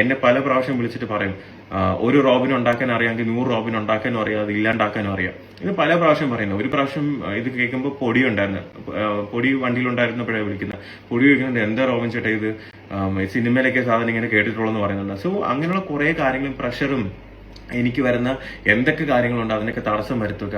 എന്നെ പല പ്രാവശ്യം വിളിച്ചിട്ട് പറയും ഒരു റോബിൻ ഉണ്ടാക്കാൻ അറിയാമെങ്കിൽ നൂറ് റോബിൻ ഉണ്ടാക്കാനും അറിയാം അത് ഇല്ലാണ്ടാക്കാനും അറിയാം. ഇത് പല പ്രാവശ്യം പറയുന്നത് ഒരു പ്രാവശ്യം ഇത് കേൾക്കുമ്പോൾ പൊടി ഉണ്ടായിരുന്നു. പൊടി വണ്ടിയിലുണ്ടായിരുന്നപ്പോഴാണ് വിളിക്കുന്നത്. പൊടി വിളിക്കുന്നത് എന്താ റോബിൻ ചേട്ടാ ഇത്? സിനിമയിലൊക്കെ സാധനം ഇങ്ങനെ കേട്ടിട്ടുള്ളൂ എന്ന് പറയുന്നുണ്ട് സോ അങ്ങനെയുള്ള കുറെ കാര്യങ്ങളും പ്രഷറും എനിക്ക് വരുന്ന എന്തൊക്കെ കാര്യങ്ങളുണ്ട് അതിനൊക്കെ തടസ്സം വരുത്തുക.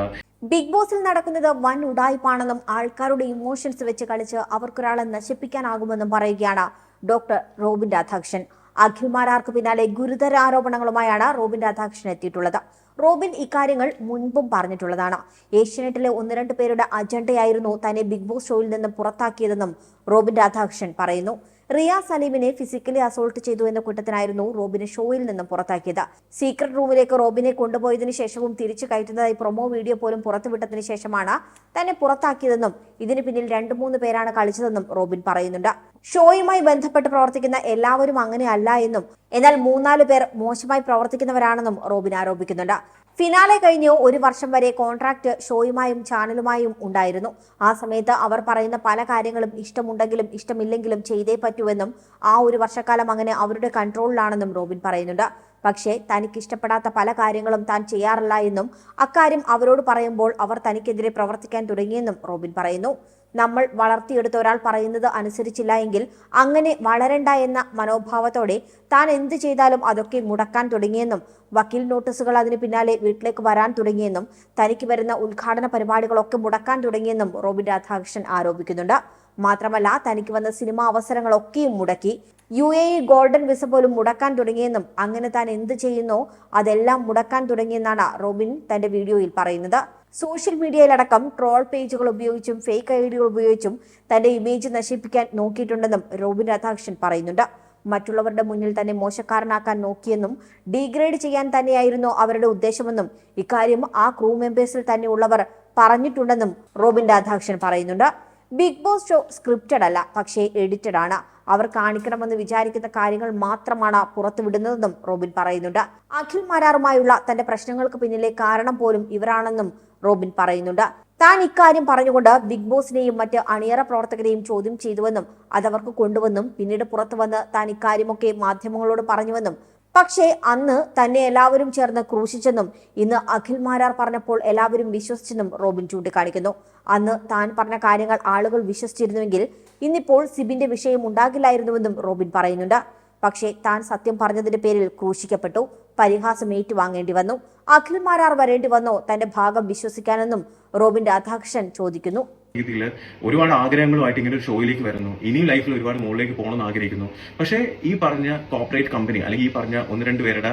ബിഗ് ബോസിൽ നടക്കുന്നത് വൻ ഉടായ്പാണെന്നും ആൾക്കാരുടെ ഇമോഷൻസ് വെച്ച് കളിച്ച് അവർക്കൊരാളെ നശിപ്പിക്കാനാകുമെന്നും പറയുകയാണ് ഡോക്ടർ റോബിൻ രാധാകൃഷ്ണൻ. അഖിൽമാരാർക്ക് പിന്നാലെ ഗുരുതര ആരോപണങ്ങളുമായാണ് റോബിൻ രാധാകൃഷ്ണൻ എത്തിയിട്ടുള്ളത്. റോബിൻ ഇക്കാര്യങ്ങൾ മുൻപും പറഞ്ഞിട്ടുള്ളതാണ്. ഏഷ്യനെറ്റിലെ ഒന്ന് രണ്ട് പേരുടെ അജണ്ടയായിരുന്നു തന്നെ ബിഗ് ബോസ് ഷോയിൽ നിന്ന് പുറത്താക്കിയതെന്നും റോബിൻ രാധാകൃഷ്ണൻ പറയുന്നു. റിയ സലീമിനെ ഫിസിക്കലി അസോൾട്ട് ചെയ്തു എന്ന കുറ്റത്തിനായിരുന്നു റോബിനെ ഷോയിൽ നിന്നും പുറത്താക്കിയത്. സീക്രട്ട് റൂമിലേക്ക് റോബിനെ കൊണ്ടുപോയതിനു ശേഷവും തിരിച്ചു കയറ്റുന്നതായി പ്രൊമോ വീഡിയോ പോലും പുറത്തുവിട്ടതിനു ശേഷമാണ് തന്നെ പുറത്താക്കിയതെന്നും ഇതിന് പിന്നിൽ രണ്ടു മൂന്ന് പേരാണ് കളിച്ചതെന്നും റോബിൻ പറയുന്നുണ്ട്. ഷോയുമായി ബന്ധപ്പെട്ട് പ്രവർത്തിക്കുന്ന എല്ലാവരും അങ്ങനെയല്ല എന്നും എന്നാൽ മൂന്നാൽ പേർ മോശമായി പ്രവർത്തിക്കുന്നവരാണെന്നും റോബിൻ ആരോപിക്കുന്നുണ്ട്. ഫിനാലെ കഴിഞ്ഞ് ഒരു വർഷം വരെ കോൺട്രാക്ട് ഷോയുമായും ചാനലുമായും ഉണ്ടായിരുന്നു. ആ സമയത്ത് അവർ പറയുന്ന പല കാര്യങ്ങളും ഇഷ്ടമുണ്ടെങ്കിലും ഇഷ്ടമില്ലെങ്കിലും ചെയ്തേ പറ്റൂവെന്നും ആ ഒരു വർഷക്കാലം അങ്ങനെ അവരുടെ കൺട്രോളിലാണെന്നും റോബിൻ പറയുന്നുണ്ട്. പക്ഷേ തനിക്ക് ഇഷ്ടപ്പെടാത്ത പല കാര്യങ്ങളും താൻ ചെയ്യാറില്ല എന്നും അക്കാര്യം അവരോട് പറയുമ്പോൾ അവർ തനിക്കെതിരെ പ്രവർത്തിക്കാൻ തുടങ്ങിയെന്നും റോബിൻ പറയുന്നു. നമ്മൾ വളർത്തിയെടുത്ത ഒരാൾ പറയുന്നത് അനുസരിച്ചില്ല എങ്കിൽ അങ്ങനെ വളരണ്ട എന്ന മനോഭാവത്തോടെ താൻ എന്ത് ചെയ്താലും അതൊക്കെ മുടക്കാൻ തുടങ്ങിയെന്നും വക്കീൽ നോട്ടീസുകൾ അതിന് പിന്നാലെ വീട്ടിലേക്ക് വരാൻ തുടങ്ങിയെന്നും തനിക്ക് വരുന്ന ഉദ്ഘാടന പരിപാടികളൊക്കെ മുടക്കാൻ തുടങ്ങിയെന്നും റോബിൻ രാധാകൃഷ്ണൻ ആരോപിക്കുന്നുണ്ട്. മാത്രമല്ല തനിക്ക് വന്ന സിനിമാ അവസരങ്ങളൊക്കെയും മുടക്കി. U A E golden visa പോലും മുടക്കാൻ തുടങ്ങിയെന്നും അങ്ങനെ താൻ എന്ത് ചെയ്യുന്നോ അതെല്ലാം മുടക്കാൻ തുടങ്ങിയെന്നാണ് റോബിൻ തന്റെ വീഡിയോയിൽ പറയുന്നത്. സോഷ്യൽ മീഡിയയിലടക്കം ട്രോൾ പേജുകൾ ഉപയോഗിച്ചും ഫേക്ക് ഐഡികൾ ഉപയോഗിച്ചും തന്റെ ഇമേജ് നശിപ്പിക്കാൻ നോക്കിയിട്ടുണ്ടെന്നും റോബിൻ രാധാകൃഷ്ണൻ പറയുന്നുണ്ട്. മറ്റുള്ളവരുടെ മുന്നിൽ തന്നെ മോശക്കാരനാക്കാൻ നോക്കിയെന്നും ഡീഗ്രേഡ് ചെയ്യാൻ തന്നെയായിരുന്നു അവരുടെ ഉദ്ദേശമെന്നും ഇക്കാര്യം ആ ക്രൂ മെമ്പേഴ്സിൽ തന്നെ ഉള്ളവർ പറഞ്ഞിട്ടുണ്ടെന്നും റോബിൻ രാധാകൃഷ്ണൻ പറയുന്നുണ്ട്. ബിഗ് ബോസ് ഷോ സ്ക്രിപ്റ്റഡ് അല്ല പക്ഷേ എഡിറ്റഡ് ആണ്. അവർ കാണിക്കണമെന്ന് വിചാരിക്കുന്ന കാര്യങ്ങൾ മാത്രമാണ് പുറത്തുവിടുന്നതെന്നും റോബിൻ പറയുന്നുണ്ട്. അഖിൽ മാരാറുമായുള്ള തന്റെ പ്രശ്നങ്ങൾക്ക് പിന്നിലെ കാരണം പോലും ഇവരാണെന്നും റോബിൻ പറയുന്നുണ്ട്. താൻ ഇക്കാര്യം പറഞ്ഞുകൊണ്ട് ബിഗ് ബോസിനെയും മറ്റ് അണിയറ പ്രവർത്തകരെയും ചോദ്യം ചെയ്തുവെന്നും അതവർക്ക് കൊണ്ടുവന്നും പിന്നീട് പുറത്തു വന്ന് താൻ ഇക്കാര്യമൊക്കെ മാധ്യമങ്ങളോട് പറഞ്ഞുവെന്നും പക്ഷേ അന്ന് തന്നെ എല്ലാവരും ചേർന്ന് ക്രൂശിച്ചെന്നും ഇന്ന് അഖിൽ മാരാർ പറഞ്ഞപ്പോൾ എല്ലാവരും വിശ്വസിച്ചെന്നും റോബിൻ ചൂണ്ടിക്കാണിക്കുന്നു. അന്ന് താൻ പറഞ്ഞ കാര്യങ്ങൾ ആളുകൾ വിശ്വസിച്ചിരുന്നുവെങ്കിൽ ഇന്നിപ്പോൾ സിബിന്റെ വിഷയം ഉണ്ടാകില്ലായിരുന്നുവെന്നും റോബിൻ പറയുന്നുണ്ട്. പക്ഷേ താൻ സത്യം പറഞ്ഞതിന്റെ പേരിൽ ക്രൂശിക്കപ്പെട്ടു പരിഹാസം ഏറ്റുവാങ്ങേണ്ടി വന്നു. അഖിൽ മാരാർ വരേണ്ടി വന്നോ തന്റെ ഭാഗം വിശ്വസിക്കാനെന്നും റോബിൻ രാധാകൃഷ്ണൻ ചോദിക്കുന്നു. രീതിയിൽ ഒരുപാട് ആഗ്രഹങ്ങളുമായിട്ട് ഇങ്ങനെ ഒരു ഷോയിലേക്ക് വരുന്നു. ഇനിയും ലൈഫിൽ ഒരുപാട് മുകളിലേക്ക് പോകണമെന്ന് ആഗ്രഹിക്കുന്നു. പക്ഷേ ഈ പറഞ്ഞ കോർപ്പറേറ്റ് കമ്പനി അല്ലെങ്കിൽ ഈ പറഞ്ഞ ഒന്ന് രണ്ട് പേരുടെ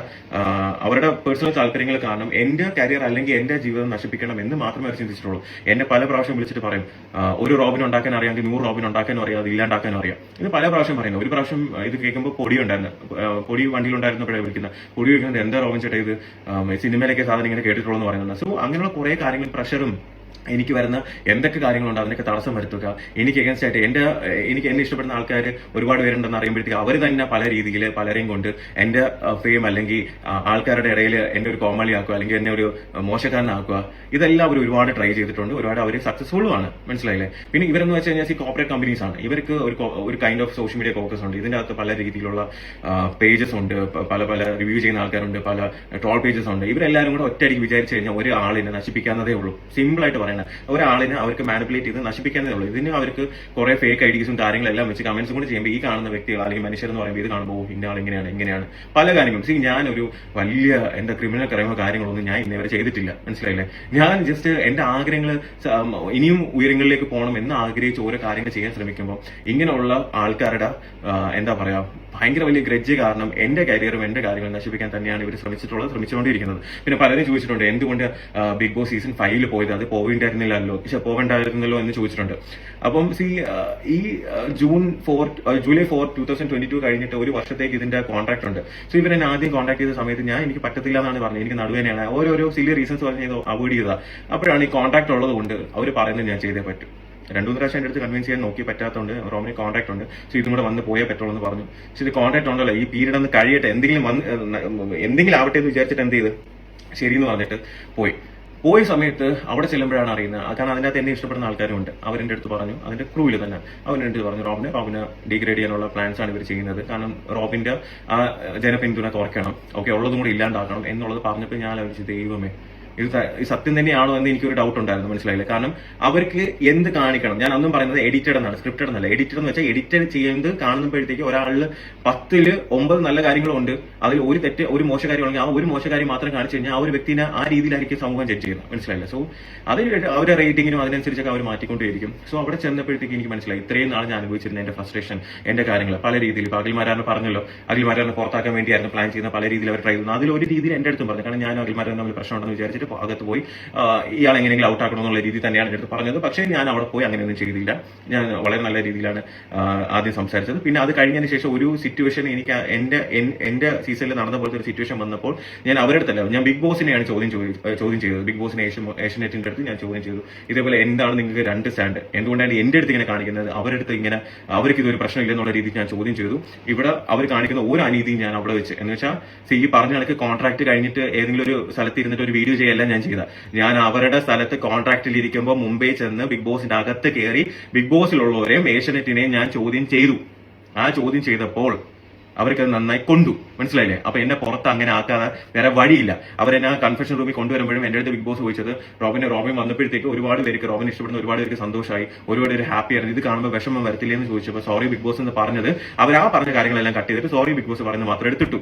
അവരുടെ പേഴ്സണൽ താല്പര്യങ്ങൾ കാരണം എന്റെ കരിയർ അല്ലെങ്കിൽ എന്റെ ജീവിതം നശിപ്പിക്കണം എന്ന് മാത്രമേ അവർ ചിന്തിച്ചിട്ടുള്ളൂ. എന്നെ പല പ്രാവശ്യം വിളിച്ചിട്ട് പറയും ഒരു റോബിൻ ഉണ്ടാക്കാൻ അറിയാമെങ്കിൽ നൂറ് റോബിൻ ഉണ്ടാക്കാനും അറിയാം അത് ഇല്ലാണ്ടാക്കാനും അറിയാം. ഇത് പല പ്രാവശ്യം പറയുന്നു. ഒരു പ്രാവശ്യം ഇത് കേൾക്കുമ്പോൾ പൊടി ഉണ്ടായിരുന്നു. പൊടി വണ്ടിയിലുണ്ടായിരുന്നപ്പോഴേ വിളിക്കുന്നത് പൊടി വിളിക്കുന്നത് എന്താ റോബിൻ ചേട്ടാ ഇത്? സിനിമയിലൊക്കെ സാധനം ഇങ്ങനെ കേട്ടിട്ടുള്ളൂ എന്ന് പറയുന്നുണ്ട്. സോ അങ്ങനെയുള്ള കുറെ കാര്യങ്ങൾ പ്രഷറും എനിക്ക് വരുന്ന എന്തൊക്കെ കാര്യങ്ങളുണ്ട് അതിനൊക്കെ തടസ്സം വരുത്തുക. എനിക്ക് എഗൻസ്റ്റ് ആയിട്ട് എന്റെ എനിക്ക് എന്നെ ഇഷ്ടപ്പെടുന്ന ആൾക്കാർ ഒരുപാട് പേരുണ്ടെന്ന് അറിയുമ്പോഴത്തേക്ക് അവർ തന്നെ പല രീതിയിൽ പലരെയും കൊണ്ട് എന്റെ ഫെയിം അല്ലെങ്കിൽ ആൾക്കാരുടെ ഇടയിൽ എന്നെ ഒരു കോമാളി ആക്കുക അല്ലെങ്കിൽ എന്നെ ഒരു മോശക്കാരനാക്കുക ഇതെല്ലാം അവർ ഒരുപാട് ട്രൈ ചെയ്തിട്ടുണ്ട്. ഒരുപാട് അവർ സക്സസ്ഫുള്ളും ആണ്. മനസ്സിലായില്ലേ? പിന്നെ ഇവരെന്ന് വെച്ച് കഴിഞ്ഞാൽ ഈ കോപ്പറേറ്റ് കമ്പനീസ് ആണ്. ഇവർക്ക് ഒരു ഒരു kind of social media focus ഉണ്ട്. ഇതിന്റെ അകത്ത് പല രീതിയിലുള്ള പേജസ് ഉണ്ട്. പല പല റിവ്യൂ ചെയ്യുന്ന ആൾക്കാരുണ്ട്. പല ട്രോൾ പേജസ് ഉണ്ട്. ഇവരെല്ലാവരും കൂടെ ഒറ്റയടിക്ക് വിചാരിച്ചു കഴിഞ്ഞാൽ ഒരു ആളിനെ നശിപ്പിക്കാവുന്നതേ ഉള്ളൂ. സിമ്പിൾ ആയിട്ട് പറയണത് ഒരാളിനെ അവർക്ക് മാനിപ്പുലേറ്റ് ചെയ്ത് നശിപ്പിക്കാനേ ഉള്ളൂ. ഇതിന് അവർക്ക് കുറെ ഫേക്ക് ഐഡീസും കാര്യങ്ങളെല്ലാം വെച്ച് കമന്റ്സും കൂടി ചെയ്യുമ്പോൾ ഈ കാണുന്ന വ്യക്തികൾ അല്ലെങ്കിൽ മനുഷ്യർ എന്ന് പറയുമ്പോൾ ഇത് കാണുമ്പോൾ ഇന്ന ആൾ ഇങ്ങനെയാണ് ഇങ്ങനെയാണ്. പല കാര്യങ്ങളും. സി ഞാനൊരു വലിയ എന്റെ ക്രിമിനൽ ക്രൈമോ കാര്യങ്ങളൊന്നും ഞാൻ ഇന്നേവരെ ചെയ്തിട്ടില്ല. മനസ്സിലായില്ലേ? ഞാൻ ജസ്റ്റ് എന്റെ ആഗ്രഹങ്ങൾ ഇനിയും ഉയരങ്ങളിലേക്ക് പോകണം എന്ന് ആഗ്രഹിച്ച് ഓരോ കാര്യങ്ങൾ ചെയ്യാൻ ശ്രമിക്കുമ്പോൾ ഇങ്ങനെയുള്ള ആൾക്കാരുടെ എന്താ പറയാ ഭയങ്കര വലിയ ഗ്രഡ്ജ് കാരണം എന്റെ കരിയറും എന്റെ കാര്യങ്ങളും നശിപ്പിക്കാൻ തന്നെയാണ് ഇവർ ശ്രമിച്ചിട്ടുള്ളത് ശ്രമിച്ചുകൊണ്ടിരിക്കുന്നത്. പിന്നെ പലരും ചോദിച്ചിട്ടുണ്ട് എന്തുകൊണ്ട് ബിഗ് ബോസ് സീസൺ ഫൈവിൽ പോയത്? അത് പോവേണ്ടായിരുന്നില്ലല്ലോ. പക്ഷെ പോകണ്ടായിരുന്നല്ലോ എന്ന് ചോദിച്ചിട്ടുണ്ട്. അപ്പം സി ഈ June four July four two thousand twenty two കഴിഞ്ഞിട്ട് ഒരു വർഷത്തേക്ക് ഇതിന്റെ കോൺട്രാക്ട് ഉണ്ട്. സോ ഇവരെ ആദ്യം കോൺടാക്ട് ചെയ്ത സമയത്ത് ഞാൻ എനിക്ക് പറ്റത്തില്ല എന്നാണ് പറഞ്ഞത്. എനിക്ക് നടുവേനയാണ് ഓരോരോ സിലിയ റീസൺസ് പറഞ്ഞ് അവോയ്ഡ് ചെയ്തതാ. അപ്പോഴാണ് ഈ കോൺടാക്ട് ഉള്ളത് കൊണ്ട് അവർ പറയുന്നത് ഞാൻ ചെയ്തേ പറ്റും. രണ്ടു പ്രാവശ്യം എന്റെ അടുത്ത് കൺവിൻസ് ചെയ്യാൻ നോക്കി പറ്റാത്തതുകൊണ്ട് റോമിന് കോൺട്രാക്ട് ഉണ്ട്. സോ ഇതും കൂടെ വന്ന് പോയേ പറ്റുള്ളൂ എന്ന് പറഞ്ഞു. പക്ഷേ ഇത് കോൺട്രാക്ട് ഉണ്ടല്ലോ ഈ പീരീഡ് ഒന്ന് കഴിയട്ടെ. എന്തെങ്കിലും വന്ന് എന്തെങ്കിലും ആവട്ടെ എന്ന് വിചാരിച്ചിട്ട് എന്ത് ചെയ്ത്? ശരിയെന്ന് പറഞ്ഞിട്ട് പോയി. പോയ സമയത്ത് അവിടെ ചെല്ലുമ്പോഴാണ് അറിയുന്നത്. കാരണം അതിനകത്ത് എന്നെ ഇഷ്ടപ്പെടുന്ന ആൾക്കാരും ഉണ്ട് അവരെന്റെ അടുത്ത് പറഞ്ഞു. അതിന്റെ ക്രൂവിൽ തന്നെ. അവരെന്റെ അടുത്ത് പറഞ്ഞു റോബിനെ റോബിനെ ഡിഗ്രേഡ് ചെയ്യാനുള്ള പ്ലാൻസ് ആണ് ഇവർ ചെയ്യുന്നത്. കാരണം റോബിന്റെ ആ ജനപിന്തുണ കുറയ്ക്കണം ഓക്കെ ഉള്ളതും കൂടി ഇല്ലാണ്ടാക്കണം എന്നുള്ളത് പറഞ്ഞപ്പോൾ ഞാൻ ആലോചിച്ചു ദൈവമേ ഇത് സത്യം തന്നെയാണോ എന്ന് എനിക്കൊരു ഡൗട്ട് ഉണ്ടായിരുന്നു മനസ്സിലായില്ല? കാരണം അവർക്ക് എന്ത് കാണിക്കണം? ഞാൻ അന്നും പറയുന്നത് എഡിറ്റഡ് എന്നാണ് സ്ക്രിപ്റ്റഡ് എന്നല്ല. എഡിറ്റഡ് എന്ന് വെച്ചാൽ എഡിറ്റഡ് ചെയ്യുന്നത് കാണുമ്പോഴത്തേക്ക് ഒരാളിൽ പത്തിൽ ഒമ്പത് നല്ല കാര്യങ്ങളുണ്ട്. അതിൽ ഒരു തെറ്റ് ഒരു മോശ കാര്യമാണെങ്കിൽ ആ ഒരു മോശ കാര്യം മാത്രം കാണിച്ചു കഴിഞ്ഞാൽ ആ ഒരു വ്യക്തിനെ ആ രീതിയിലായിരിക്കും സമൂഹം ജഡ്ജ് ചെയ്യുന്നത്. മനസ്സിലായില്ല? സോ അതിന് അവരുടെ റേറ്റിങ്ങിനും അതിനനുസരിച്ചൊക്കെ അവർ മാറ്റിക്കൊണ്ടേയിരിക്കും. സോ അവിടെ ചെന്നപ്പോഴത്തേക്ക് എനിക്ക് മനസ്സിലായി. ഇത്രയും നാൾ ഞാൻ അനുഭവിച്ചിരുന്ന എന്റെ ഫ്രസ്ട്രേഷൻ എന്റെ കാര്യങ്ങൾ പല രീതിയിൽ. ഇപ്പൊ അഖിൽമാരാറിന് പറഞ്ഞല്ലോ. അഖിൽമാരാറിനെ പുറത്താക്കാൻ വേണ്ടിയായിരുന്നു പ്ലാൻ ചെയ്യുന്ന പല രീതിയിൽ അവർ ട്രൈ ചെയ്യുന്നു അതിൽ ഒരു രീതിയിൽ എന്റെ അടുത്തും പറഞ്ഞു. കാരണം ഞാൻ അഖിൽമാരാറിന് തമ്മിൽ പ്രശ്നമുണ്ടെന്ന് വിചാരിച്ചിട്ട് പോ- അകത്ത് പോയി ഇയാൾ എങ്ങനെയെങ്കിലും ഔട്ട് ആക്കണം എന്നുള്ള രീതി തന്നെയാണ് എടുത്ത് പറഞ്ഞത്. പക്ഷേ ഞാൻ അവിടെ പോയി അങ്ങനെയൊന്നും ചെയ്തില്ല. ഞാൻ വളരെ നല്ല രീതിയിലാണ് ആദ്യം സംസാരിച്ചത്. പിന്നെ അത് കഴിഞ്ഞതിന് ശേഷം ഒരു സിറ്റുവേഷൻ എനിക്ക് എന്റെ എന്റെ സീസണിൽ നടന്ന പോലത്തെ ഒരു സിറ്റുവേഷൻ വന്നപ്പോൾ ഞാൻ അവരുടെ അല്ല ഞാൻ ബിഗ് ബോസിനെയാണ് ചോദ്യം ചോദി- ചോദ്യം ചെയ്തത്. ബിഗ് ബോസിനെ ഏഷ്യൻ അടുത്ത് ഞാൻ ചോദ്യം ചെയ്തു. ഇതേപോലെ എന്താണ് നിങ്ങൾക്ക് രണ്ട് സ്റ്റാൻഡ് എന്തുകൊണ്ടാണ് എന്റെ അടുത്ത് ഇങ്ങനെ കാണിക്കുന്നത്? അവരുടെ അടുത്ത് ഇങ്ങനെ അവർക്ക് ഇതൊരു പ്രശ്നമില്ല എന്നുള്ള രീതിയിൽ ഞാൻ ചോദ്യം ചെയ്തു. ഇവിടെ അവർ കാണിക്കുന്ന ഒരു അനീതിയും ഞാൻ അവിടെ വെച്ച്. എന്ന് വെച്ചാൽ സി ഈ പറഞ്ഞ കണക്ക് കോൺട്രാക്ട് കഴിഞ്ഞിട്ട് ഏതെങ്കിലും ഒരു സ്ഥലത്ത് ഇരുന്നിട്ട് ഒരു വീഡിയോ ചെയ്യല്ല ഞാൻ ചെയ്തത്. ഞാൻ അവരുടെ സ്ഥലത്ത് കോൺട്രാക്റ്റിൽ ഇരിക്കുമ്പോൾ മുംബൈ ചെന്ന് ബിഗ് ബോസിന്റെ അകത്ത് കയറി ബിഗ് ബോസിലുള്ളവരെയും ഏഷ്യനെറ്റിനെയും ഞാൻ ചോദ്യം ചെയ്തു. ആ ചോദ്യം ചെയ്തപ്പോൾ അവർക്ക് നന്നായി കൊണ്ടു. മനസ്സിലായില്ലേ? അപ്പൊ എന്നെ പുറത്ത് അങ്ങനെ ആക്കാതെ വേറെ വഴിയില്ല. അവരെന്നെ കൺഫെഷൻ റൂമിൽ കൊണ്ടുവരുമ്പോഴും എന്റെ അടുത്ത് ബിഗ് ബോസ് ചോദിച്ചത് റോബിനെ റോബിൻ വന്നപ്പോഴത്തേക്ക് ഒരുപാട് പേർക്ക് റോബിൻ ഇഷ്ടപ്പെടുന്ന ഒരുപാട് പേർക്ക് സന്തോഷമായി ഒരുപാട് പേര് ഹാപ്പി ആയിരുന്നു. ഇത് കാണുമ്പോൾ വിഷമം വരത്തില്ലേ എന്ന് ചോദിച്ചപ്പോൾ സോറി ബിഗ് ബോസ് എന്ന് പറഞ്ഞത് അവർ ആ പറഞ്ഞ കാര്യങ്ങളെല്ലാം കട്ട് ചെയ്തിട്ട് സോറി ബിഗ് ബോസ് പറയുന്നത് മാത്രം എടുത്തിട്ടു.